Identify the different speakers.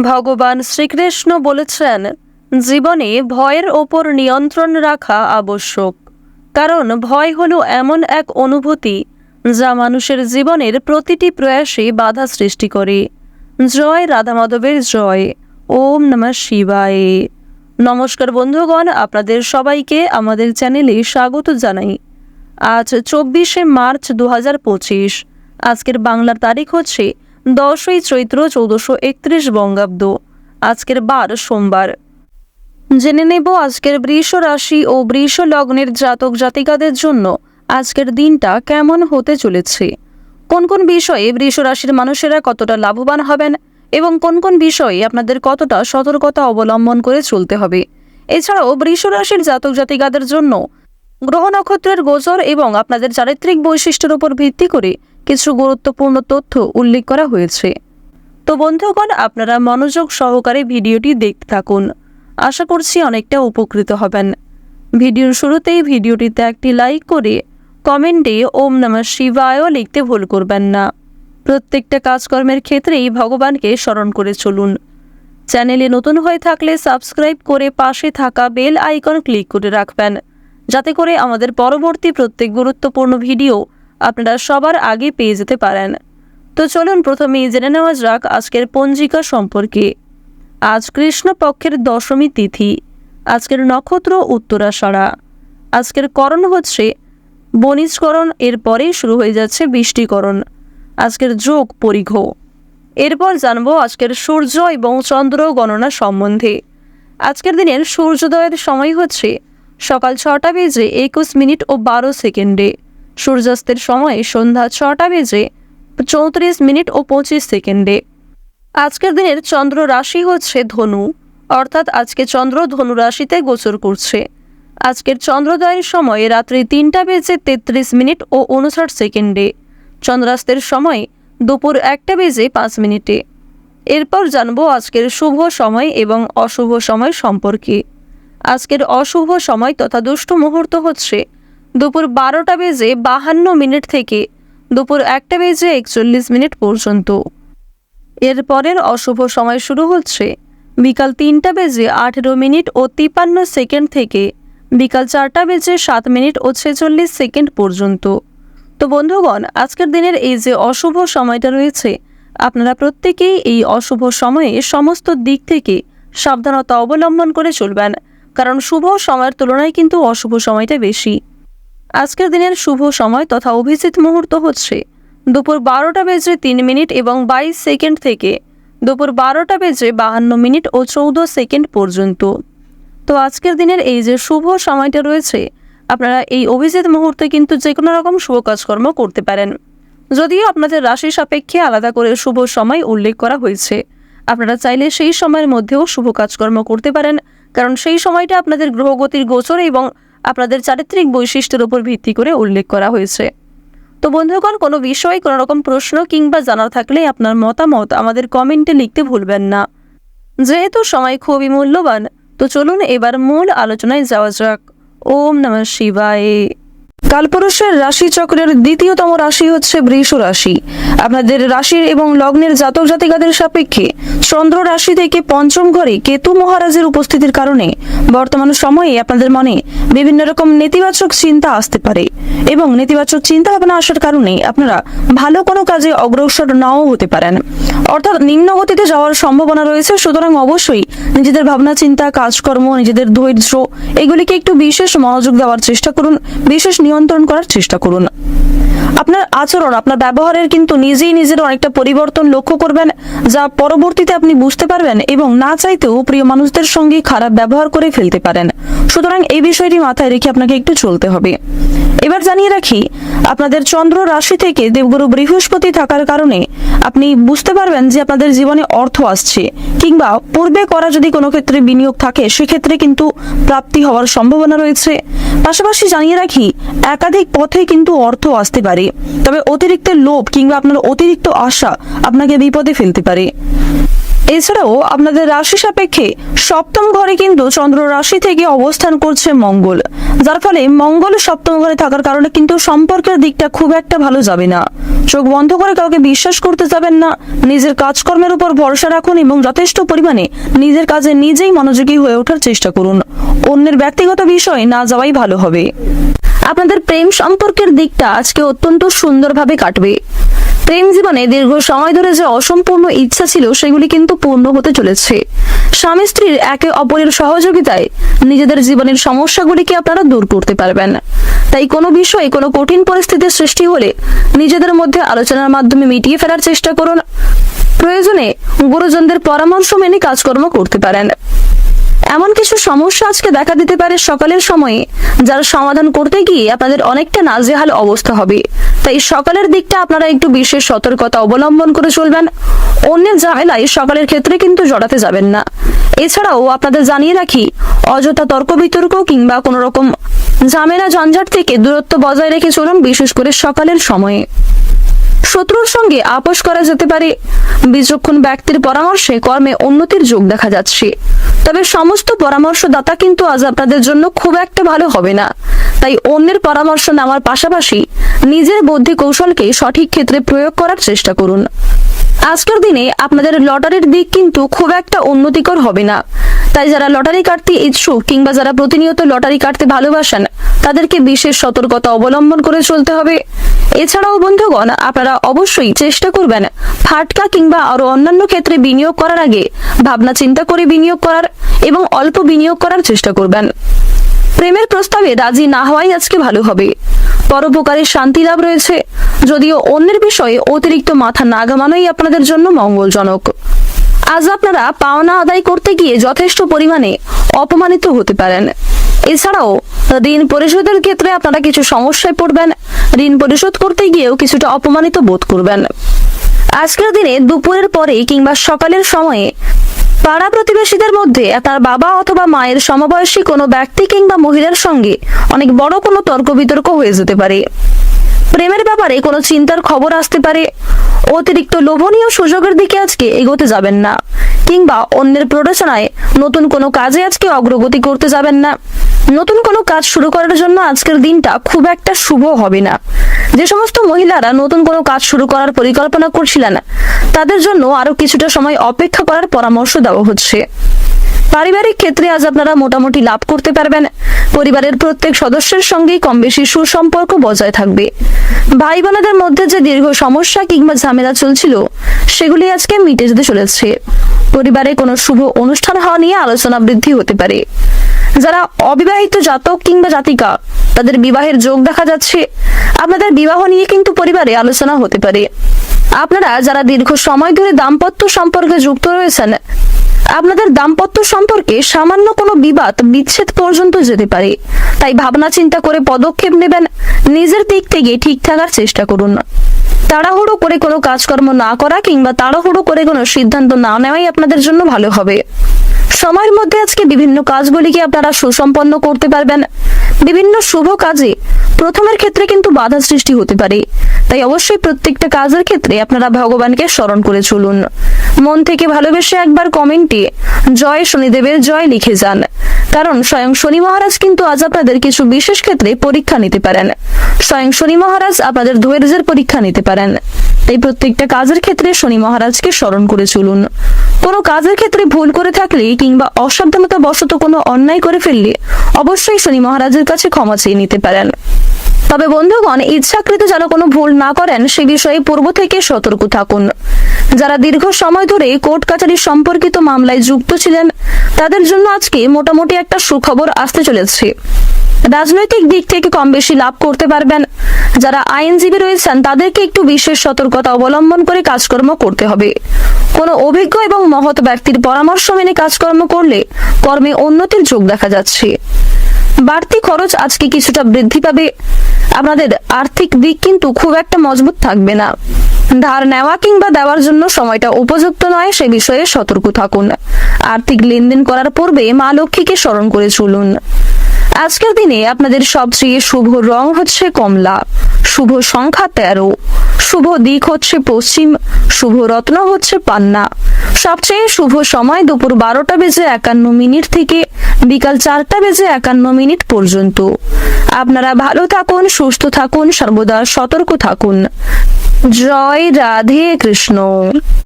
Speaker 1: ভগবান শ্রীকৃষ্ণ বলেছেন, জীবনে ভয়ের ওপর নিয়ন্ত্রণ রাখা আবশ্যক। কারণ ভয় হলো এমন এক অনুভূতি যা মানুষের জীবনের প্রতিটি প্রয়াসে বাধা সৃষ্টি করে। জয় রাধা মাধবের জয়। ওম নমঃ শিবায়। নমস্কার বন্ধুগণ, আপনাদের সবাইকে আমাদের চ্যানেলে স্বাগত জানাই। আজ চব্বিশে মার্চ দু হাজার পঁচিশ। আজকের বাংলার তারিখ হচ্ছে দশই চৈত্র চৌদ্দশো একত্রিশ বঙ্গাব্দ। আজকের বার সোমবার। জেনে নেব আজকের বৃষ রাশি ও বৃষ লগ্নের জাতক জাতিকাদের জন্য আজকের দিনটা কেমন হতে চলেছে। কোন কোন বিষয়ে বৃষ রাশির মানুষেরা কতটা লাভবান হবেন এবং কোন কোন বিষয়ে আপনাদের কতটা সতর্কতা অবলম্বন করে চলতে হবে। এছাড়াও বৃষ রাশির জাতক জাতিকাদের জন্য গ্রহ নক্ষত্রের গোচর এবং আপনাদের চারিত্রিক বৈশিষ্ট্যের উপর ভিত্তি করে কিছু গুরুত্বপূর্ণ তথ্য উল্লেখ করা হয়েছে। তো বন্ধুগণ, আপনারা মনোযোগ সহকারে ভিডিওটি দেখতে থাকুন। আশা করছি অনেকটা উপকৃত হবেন। ভিডিওর শুরুতেই ভিডিওটিতে একটি লাইক করে কমেন্টে ওম নমঃ শিবায়ও লিখতে ভুল করবেন না। প্রত্যেকটা কাজকর্মের ক্ষেত্রেই ভগবানকে স্মরণ করে চলুন। চ্যানেলে নতুন হয়ে থাকলে সাবস্ক্রাইব করে পাশে থাকা বেল আইকন ক্লিক করে রাখবেন, যাতে করে আমাদের পরবর্তী প্রত্যেক গুরুত্বপূর্ণ ভিডিও আপনারা সবার আগে পেয়ে যেতে পারেন। তো চলুন প্রথমেই জেনে নেওয়া যাক আজকের পঞ্জিকা সম্পর্কে। আজ কৃষ্ণপক্ষের দশমী তিথি, আজকের নক্ষত্র উত্তরাষাঢ়া। আজকের করণ হচ্ছে বণিজকরণ, এরপরেই শুরু হয়ে যাচ্ছে বৃষ্টিকরণ। আজকের যোগ পরিঘ এরপর জানব আজকের সূর্য এবং চন্দ্র গণনা সম্বন্ধে। আজকের দিনের সূর্যোদয়ের সময় হচ্ছে সকাল ছটা বেজে একুশ মিনিট ও বারো সেকেন্ডে। সূর্যাস্তের সময় সন্ধ্যা ছটা বেজে চৌত্রিশ মিনিট ও পঁচিশ সেকেন্ডে। আজকের দিনের চন্দ্র রাশি হচ্ছে ধনু, অর্থাৎ আজকে চন্দ্র ধনু রাশিতে গোচর করছে। আজকের চন্দ্রোদয়ের সময় রাত্রি তিনটা বেজে তেত্রিশ মিনিট ও উনষাট সেকেন্ডে। চন্দ্রাস্তের সময় দুপুর একটা বেজে পাঁচ মিনিটে। এরপর জানব আজকের শুভ সময় এবং অশুভ সময় সম্পর্কে। আজকের অশুভ সময় তথা দুষ্ট মুহূর্ত হচ্ছে দুপুর বারোটা বেজে বাহান্ন মিনিট থেকে দুপুর একটা বেজে একচল্লিশ মিনিট পর্যন্ত। এর পরের অশুভ সময় শুরু হচ্ছে বিকাল তিনটা বেজে আঠেরো মিনিট ও তিপান্ন সেকেন্ড থেকে বিকাল চারটা বেজে সাত মিনিট ও ছেচল্লিশ সেকেন্ড পর্যন্ত। তো বন্ধুগণ, আজকের দিনের এই যে অশুভ সময়টা রয়েছে, আপনারা প্রত্যেকেই এই অশুভ সময়ে সমস্ত দিক থেকে সাবধানতা অবলম্বন করে চলবেন। কারণ শুভ সময়ের তুলনায় কিন্তু অশুভ সময়টা বেশি। আজকের দিনের শুভ সময় তথা অভিজিৎ মুহূর্ত হচ্ছে। দুপুর বারোটা বেজে তিন মিনিট এবং বাইশ সেকেন্ড থেকে দুপুর বারোটা বেজে বাহান্ন মিনিট ও চৌদ্দ সেকেন্ড পর্যন্ত। তো আজকের দিনের এই যে শুভ সময়টা রয়েছে, আপনারা এই অভিজিৎ মুহূর্তে কিন্তু যে কোনো রকম শুভ কাজকর্ম করতে পারেন। যদিও আপনাদের রাশি সাপেক্ষে আলাদা করে শুভ সময় উল্লেখ করা হয়েছে। আপনারা চাইলে সেই সময়ের মধ্যেও শুভ কাজকর্ম করতে পারেন, কারণ সেই সময়টা আপনাদের গ্রহগতির গোচর এবং আপনাদের চারিত্রিক বৈশিষ্ট্যের উপর ভিত্তি করে উল্লেখ করা হয়েছে। তো বন্ধুগণ, কোনো বিষয়ে, কোনো রকম প্রশ্ন কিংবা জানার থাকলে আপনার মতামত আমাদের কমেন্টে লিখতে ভুলবেন না। যেহেতু সময় খুবই মূল্যবান, তো চলুন এবার মূল আলোচনায় যাওয়া যাক। ওম নমঃ শিবায়। কালপুরুষের রাশি চক্রের দ্বিতীয়তম রাশি হচ্ছে বৃষ রাশি। আপনাদের রাশির এবং লগ্নের জাতক জাতিকাদের সাপেক্ষে চন্দ্র রাশি থেকে পঞ্চম ঘরে কেতু মহারাজের উপস্থিতির কারণে বর্তমান সময়ে আপনাদের মনে বিভিন্ন রকম নেতিবাচক চিন্তা আসতে পারে এবং নেতিবাচক চিন্তা ভাবনা আসার কারণে আপনারা ভালো কোনো কাজে অগ্রসর নাও হতে পারেন। অর্থাৎ নিম্ন গতিতে যাওয়ার সম্ভাবনা রয়েছে, সুতরাং অবশ্যই নিজেদের ভাবনা চিন্তা, কাজকর্ম, নিজেদের ধৈর্য, এগুলিকে একটু বিশেষ মনোযোগ দেওয়ার চেষ্টা করুন, বিশেষ নিয়ন্ত্রণ করার চেষ্টা করুন। আপনার আচরণ, আপনার ব্যবহারের কিন্তু নিজেই নিজের অনেকটা পরিবর্তন লক্ষ্য করবেন, যা পরবর্তীতে আপনি বুঝতে পারবেন এবং না চাইতেও প্রিয় মানুষদের সঙ্গে খারাপ ব্যবহার করে ফেলতে পারেন। সুতরাং এই বিষয়টি মাথায় রেখে আপনাকে একটু চলতে হবে। এবার জানিয়ে রাখি, আপনাদের চন্দ্র রাশি থেকে দেবগুরু বৃহস্পতি থাকার কারণে আপনি বুঝতে পারবেন যে আপনাদের জীবনে অর্থ আসছে, কিংবা পূর্বে করা যদি কোনো ক্ষেত্রে বিনিয়োগ থাকে, সেক্ষেত্রে কিন্তু প্রাপ্তি হওয়ার সম্ভাবনা রয়েছে। পাশাপাশি জানিয়ে রাখি একাধিক পথে কিন্তু অর্থ আসতে পারে। তবে অতিরিক্ত লোভ কিংবা আপনার অতিরিক্ত আশা আপনাকে বিপদে ফেলতে পারে। এছাড়াও আপনাদের রাশি সাপেক্ষে সপ্তম ঘরে কিন্তু চন্দ্র রাশি থেকে অবস্থান করছে মঙ্গল, যার ফলে মঙ্গল সপ্তম ঘরে থাকার কারণে কিন্তু সম্পর্কের দিকটা খুব একটা ভালো যাবে না। চোখ বন্ধ করে কাউকে বিশ্বাস করতে যাবেন না, নিজের কাজকর্মের উপর ভরসা রাখুন এবং যথেষ্ট পরিমাণে নিজের কাজে নিজেই মনোযোগী হয়ে ওঠার চেষ্টা করুন। অন্যের ব্যক্তিগত বিষয়ে না যাওয়াই ভালো হবে। আপনাদের প্রেম সম্পর্কের দিকটা আজকে অত্যন্ত সুন্দরভাবে কাটবে। প্রেম জীবনে দীর্ঘ সময় ধরে যে অসম্পূর্ণ ইচ্ছা ছিল, সেগুলি কিন্তু পূর্ণ হতে চলেছে। স্বামী স্ত্রীর একে অপরের সহযোগিতায় নিজেদের জীবনের সমস্যাগুলিকে আপনারা দূর করতে পারবেন। তাই কোনো বিষয়ে কোনো কঠিন পরিস্থিতির সৃষ্টি হলে নিজেদের মধ্যে আলোচনার মাধ্যমে মিটিয়ে ফেলার চেষ্টা করুন। প্রয়োজনে গুরুজনদের পরামর্শ মেনে কাজকর্ম করতে পারেন। এমন কিছু সমস্যা আজকে দেখা দিতে পারে সকালের সময়ে, যার সমাধান করতে গিয়ে আপনাদের অনেকটা নাজেহাল অবস্থা হবে। তাই সকালের দিকটা আপনারা একটু বিশেষ সতর্কতা অবলম্বন করে চলবেন। অন্যের ঝামেলায় সকালের ক্ষেত্রে কিন্তু জড়াতে যাবেন না। এছাড়াও আপনাদের জানিয়ে রাখি, অযথা তর্ক বিতর্ক কিংবা কোনো রকম ঝামেলা ঝঞ্ঝাট থেকে দূরত্ব বজায় রেখে চলুন, বিশেষ করে সকালের সময়ে। শত্রুর সঙ্গে আপোষ করা যেতে পারে। বিচক্ষণ ব্যক্তির পরামর্শে কর্মে উন্নতির যোগ দেখা যাচ্ছে। তবে সমস্ত পরামর্শদাতা কিন্তু আজ আপনাদের জন্য খুব একটা ভালো হবে না। তাই অন্যের পরামর্শ নেওয়ার পাশাপাশি নিজের বুদ্ধি কৌশলকে সঠিক ক্ষেত্রে প্রয়োগ করার চেষ্টা করুন। আজকের দিনে আপনাদের লটারির দিক কিন্তু খুব একটা উন্নতিকর হবে না। তাই যারা লটারি কাটতে ইচ্ছুক কিংবা যারা প্রতিনিয়ত লটারি কাটতে ভালোবাসেন, তাদেরকে বিশেষ সতর্কতা অবলম্বন করে চলতে হবে। এছাড়াও বন্ধুগণ, আপনারা অবশ্যই চেষ্টা করবেন ফাটকা কিংবা আরও অন্যান্য ক্ষেত্রে বিনিয়োগ করার আগে ভাবনা চিন্তা করে বিনিয়োগ করার এবং অল্প বিনিয়োগ করার চেষ্টা করবেন। প্রেমের প্রস্তাবে রাজি না হওয়াই আজকে ভালো হবে। পরোপকারী শান্তি লাভ রয়েছে। যদিও অন্যের বিষয়ে অতিরিক্ত মাথা না ঘামানোই আপনাদের জন্য মঙ্গলজনক। আজ আপনারা পাওনা আদায় করতে গিয়ে যথেষ্ট পরিমাণে অপমানিত হতে পারেন। এছাড়াও ঋণ পরিশোধের ক্ষেত্রে আপনারা কিছু সমস্যায় পড়বেন। ঋণ পরিশোধ করতে গিয়েও কিছুটা অপমানিত বোধ করবেন। আজকের দিনে দুপুরের পরে কিংবা সকালের সময়ে পাড়া প্রতিবেশীদের মধ্যে তার বাবা অথবা মায়ের সমবয়সী কোনো ব্যক্তি কিংবা মহিলার সঙ্গে অনেক বড় কোনো তর্ক বিতর্ক হয়ে যেতে পারে। প্রেমের ব্যাপারে কোনো চিন্তার খবর আসতে পারে। অতিরিক্ত লোভনীয় সুযোগের দিকে আজকে এগোতে যাবেন না, কিংবা অন্যের প্ররোচনায় নতুন কোনো কাজে আজকে অগ্রগতি করতে যাবেন না। নতুন কোনো কাজ শুরু করার জন্য আজকের দিনটা খুব একটা শুভ হবে না। যে সমস্ত মহিলারা নতুন কোনো কাজ শুরু করার পরিকল্পনা করছিলেন, তাদের জন্য আরও কিছুটা সময় অপেক্ষা করার পরামর্শ দেওয়া হচ্ছে। পারিবারিক ক্ষেত্রে আজ আপনারা মোটামুটি লাভ করতে পারবেন। পরিবারের প্রত্যেক সদস্যের সঙ্গেই কম বেশি সুসম্পর্ক বজায় থাকবে। ভাই বোনেদের মধ্যে যে দীর্ঘ সমস্যা কিংবা ঝামেলা চলছিল, সেগুলি আজকে মিটে যেতে চলেছে। পরিবারে কোনো শুভ অনুষ্ঠান হওয়া নিয়ে আলোচনা বৃদ্ধি হতে পারে। যারা অবিবাহিত জাতক কিংবা জাতিকা, তাদের বিবাহের যোগ দেখা যাচ্ছে। আপনাদের বিবাহ নিয়ে কিন্তু পরিবারে আলোচনা হতে পারে। আপনারা যারা দীর্ঘ সময় ধরে দাম্পত্য সম্পর্কে যুক্ত রয়েছেন, আপনাদের দাম্পত্য সম্পর্কে সামান্য কোনো বিবাদ, বিচ্ছেদ পর্যন্ত যেতে পারে। তাই ভাবনা চিন্তা করে পদক্ষেপ নেবেন। নিজের দিক থেকে ঠিক থাকার চেষ্টা করুন। তাড়াহুড়ো করে কোনো কাজকর্ম না করা কিংবা তাড়াহুড়ো করে কোনো সিদ্ধান্ত না নেওয়াই আপনাদের জন্য ভালো হবে। সময়ের মধ্যে আজকে বিভিন্ন কাজগুলিকে আপনারা সুসম্পন্ন করতে পারবেন? বিভিন্ন শুভ কাজে প্রথমের ক্ষেত্রে কিন্তু বাধা সৃষ্টি হতে পারে। তাই অবশ্যই প্রত্যেকটা কাজের ক্ষেত্রে আপনারা ভগবানকে স্মরণ করে চলুন। মন থেকে ভালোবেসে একবার কমেন্টে জয় শনিদেবের জয় লিখে যান। কারণ স্বয়ং শনি মহারাজ কিন্তু আজ আপনাদের কিছু বিশেষ ক্ষেত্রে পরীক্ষা নিতে পারেন। স্বয়ং শনি মহারাজ আপনাদের ধৈর্যের পরীক্ষা নিতে পারেন। তাই প্রত্যেকটা কাজের ক্ষেত্রে শনি মহারাজকে স্মরণ করে চলুন। কোনো কাজের ক্ষেত্রে ভুল করে থাকলে কিংবা অসাবধানতা বশত কোনো অন্যায় করে ফেললে অবশ্যই শনি মহারাজের কাছে ক্ষমা চেয়ে নিতে পারেন। তবে বন্ধুগণ, ইচ্ছাকৃত যেন কোনো ভুল না করেন, সে বিষয়ে পূর্ব থেকে সতর্ক থাকুন। যারা দীর্ঘ সময় ধরে কোর্ট কাছারি সম্পর্কিত মামলায় যুক্ত ছিলেন, তাদের জন্য আজকে মোটামুটি একটা সুখবর আসতে চলেছে। রাজনৈতিক দিক থেকে কম বেশি লাভ করতে পারবেন। যারা আইনজীবী রয়েছেন, তাদেরকে একটু বিশেষ সতর্কতা অবলম্বন করে কাজকর্ম করতে হবে। কোনো অভিজ্ঞ এবং মহৎ ব্যক্তির পরামর্শ মেনে কাজকর্ম করলে কর্মে উন্নতির যোগ দেখা যাচ্ছে। বাড়তি খরচ আজকে কিছুটা বৃদ্ধি পাবে। আপনাদের আর্থিক দিক কিন্তু খুব একটা মজবুত থাকবে না। ধার নেওয়া কিংবা দেওয়ার জন্য সময়টা উপযুক্ত নয়, সে বিষয়ে সতর্ক থাকুন। আর্থিক লেনদেন করার পূর্বে মা লক্ষ্মীকে স্মরণ করে চলুন। আজকের দিনে আপনাদের সবচেয়ে শুভ রং হচ্ছে কমলা। শুভ সংখ্যা তেরো। শুভ দিক হচ্ছে পশ্চিম, শুভ রত্ন হচ্ছে পান্না। সবচেয়ে শুভ সময় দুপুর বারোটা বেজে একান্ন মিনিট থেকে বিকাল চারটা বেজে একান্ন মিনিট পর্যন্ত। আপনারা ভালো থাকুন, সুস্থ থাকুন, সর্বদা সতর্ক থাকুন। জয় রাধে কৃষ্ণ।